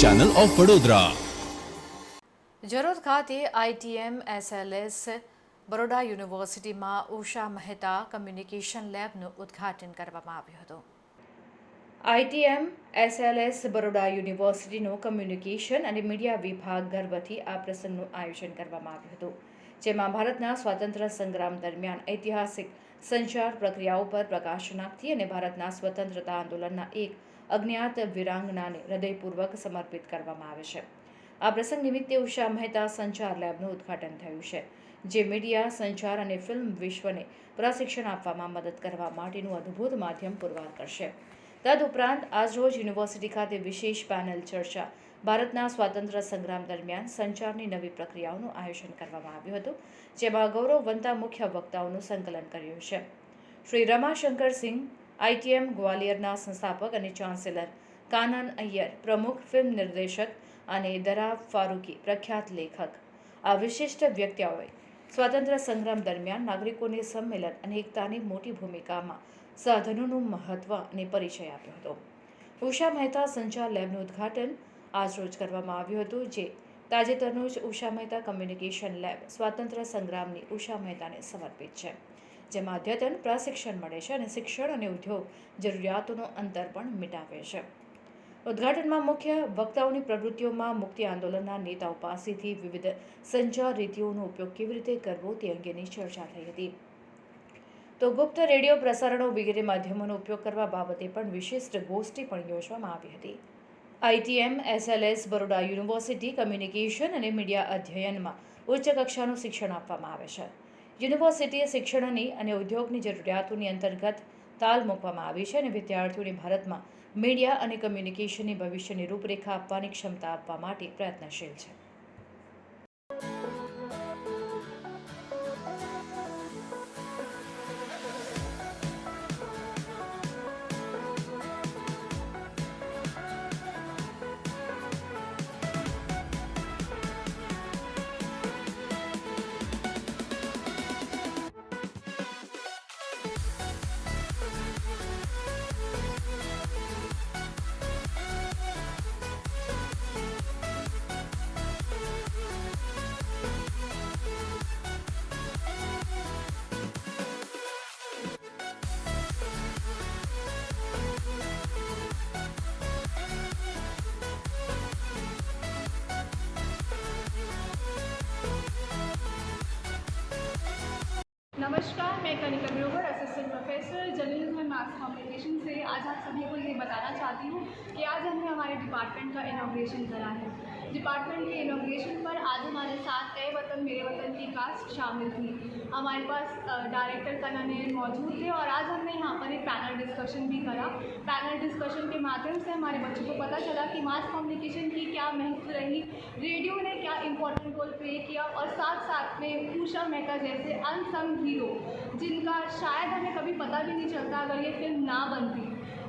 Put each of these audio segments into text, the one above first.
Channel of Vadodara Jarod ખાતે ITM SLS Baroda યુનિવર્સિટીમાં Usha Mehta communication લેબનું ઉદ્ઘાટન કરવામાં આવ્યું હતું. આઈટીએમ એસએલએસ બરોડા યુનિવર્સિટીનો કમ્યુનિકેશન અને મીડિયા વિભાગ ગર્વથી આ પ્રસંગનું આયોજન કરવામાં આવ્યું હતું જેમાં ભારતના સ્વાતંત્ર્ય સંગ્રામ દરમિયાન ઐતિહાસિક સંચાર પ્રક્રિયાઓ પર પ્રકાશ નાખતી અને ભારતના સ્વતંત્રતા આંદોલનના એક અજ્ઞાત વિરાંગનાને હૃદયપૂર્વક સમર્પિત કરવામાં આવે છે. આ પ્રસંગ નિમિત્તે ઉષા મહેતા સંચાર લેબનું ઉદ્ઘાટન થયું છે, જે મીડિયા, સંચાર અને ફિલ્મ વિશ્વને પ્રશિક્ષણ આપવામાં મદદ કરવા માટેનું અદ્ભુત માધ્યમ પુરવાર કરશે. તદુપરાંત આજરોજ યુનિવર્સિટી ખાતે વિશેષ પેનલ ચર્ચા. ભારતના સ્વાતંત્ર્ય સંગ્રામ દરમિયાન સંચારની નવી પ્રક્રિયાઓનું આયોજન કરવામાં આવ્યું હતું, જેમાં ગૌરવવંતા મુખ્ય વક્તાઓનું સંકલન કર્યું છે. શ્રી રમાશંકર સિંહ આઈટીએમ ગ્વાલિયરના સંસ્થાપક અને ચાન્સેલર, કાનન અય્યર, પ્રમુખ ફિલ્મ નિર્દેશક અને દરા ફારૂકી, પ્રખ્યાત લેખક. આ વિશિષ્ટ વ્યક્તિઓએ સ્વાતંત્ર્ય સંગ્રામ દરમિયાન નાગરિકોને સંમેલન અને એકતાની મોટી ભૂમિકામાં સાધનોનું મહત્વ અને પરિચય આપ્યો હતો. ઉષા મહેતા સંચાર લેબનું ઉદ્ઘાટન આજરોજ કરવામાં આવ્યું હતું, જે તાજેતરનું જ ઉષા મહેતા કમ્યુનિકેશન લેબ સ્વાતંત્ર્ય સંગ્રામની ઉષા મહેતાને સમર્પિત છે, જેમાં અદ્યતન પ્રશિક્ષણ મળે છે અને શિક્ષણ અને ઉદ્યોગ જરૂરિયાતોનો અંતર પણ મિટાવે છે. ઉદ્ઘાટનમાં મુખ્ય વક્તાઓની પ્રવૃત્તિઓમાં મુક્તિ આંદોલનના નેતાઓ પાસેથી વિવિધ સંચાર રીતિઓનો ઉપયોગ કેવી રીતે કરવો તે અંગેની ચર્ચા થઈ હતી. તો ગુપ્ત રેડિયો પ્રસારણો વગેરે માધ્યમોનો ઉપયોગ કરવા બાબતે પણ વિશિષ્ટ ગોષ્ઠી પણ યોજવામાં આવી હતી. ITM SLS Baroda university, communication અને મીડિયા અધ્યયનમાં ઉચ્ચ કક્ષાનું શિક્ષણ આપવામાં આવે છે. યુનિવર્સિટીએ શિક્ષણની અને ઉદ્યોગની જરૂરિયાતોની અંતર્ગત તાલ મૂકવામાં આવી છે અને વિદ્યાર્થીઓને ભારતમાં મીડિયા અને કમ્યુનિકેશનની ભવિષ્યની રૂપરેખા આપવાની ક્ષમતા આપવા માટે પ્રયત્નશીલ છે. नमस्कार, मैं Kanika Grover assistant professor journalism and mass communication से। आज आप सभी को ये बताना चाहती हूँ कि आज हमने हमारे डिपार्टमेंट का इनाग्रेशन करा है। डिपार्टमेंट के इनाग्रेशन पर आज हमारे साथ कई वतन, मेरे वतन की कास्ट शामिल थी। हमारे पास डायरेक्टर कनानेर मौजूद थे और आज हमने यहाँ पर एक पैनल डिस्कशन भी करा। पैनल डिस्कशन के माध्यम से हमारे बच्चों को पता चला कि मास कम्युनिकेशन की क्या महत्व रही रेडियो ने क्या इम्पोर्टेंट रोल प्ले किया और साथ साथ में उषा मेहता जैसे अनसंग हीरो जिनका शायद हमें कभी पता भी नहीं चलता अगर ये फ़िल्म ना बनती।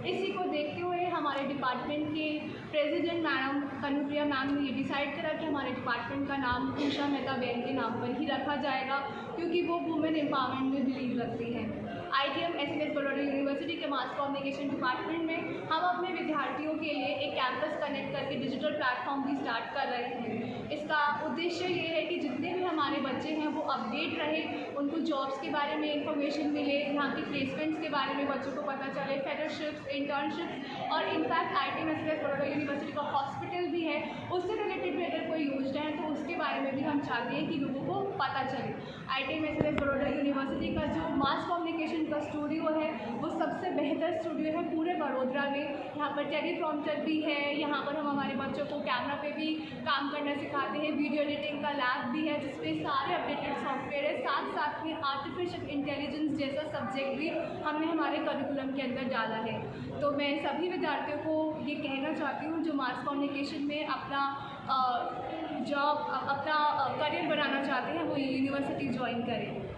इसी को देखते हुए हमारे डिपार्टमेंट के प्रेसिडेंट मैडम कनुप्रिया मैम ने ये डिसाइड करा कि हमारे डिपार्टमेंट का नाम उषा मेहता बहन के नाम पर ही रखा जाएगा, क्योंकि वो वुमेन एम्पावरमेंट में बिलीव रखती हैं। I T M S L S university के मास कम्युनिकेशन डिपार्टमेंट में हम अपने विद्यार्थियों के लिए कैंपस कनेक्ट करके डिजिटल प्लेटफॉर्म भी स्टार्ट कर रहे हैं। इसका उद्देश्य ये है कि जितने भी हमारे बच्चे हैं, वो अपडेट रहे, उनको जॉब्स के बारे में इंफॉर्मेशन मिले, यहाँ की प्लेसमेंट्स के बारे में बच्चों को पता चले फेलोशिप्स इंटर्नशिप्स और in fact I T M S university का हॉस्पिटल भी है, उससे रिलेटेड भी अगर कोई योजना है तो उसके में भी हम चाहते हैं कि लोगों को पता चले। I T M Baroda university का जो मास कम्युनिकेशन का स्टूडियो है, वो सबसे बेहतर स्टूडियो है पूरे बड़ोदरा में। यहाँ पर टेलीप्रॉम्प्टर भी है, यहाँ पर हम हमारे बच्चों को कैमरा पे भी काम करना सिखाते हैं। वीडियो एडिटिंग का लैब भी है, जिसपे सारे अपडेटेड सॉफ्टवेयर है। साथ साथ में आर्टिफिशियल इंटेलिजेंस जैसा सब्जेक्ट भी हमने हमारे करिकुलम के अंदर डाला है। तो मैं सभी विद्यार्थियों को ये कहना चाहती हूँ, जो मास कम्युनिकेशन में अपना जॉब अपना करियर बनाना चाहते हैं वो यूनिवर्सिटी ज्वाइन करें।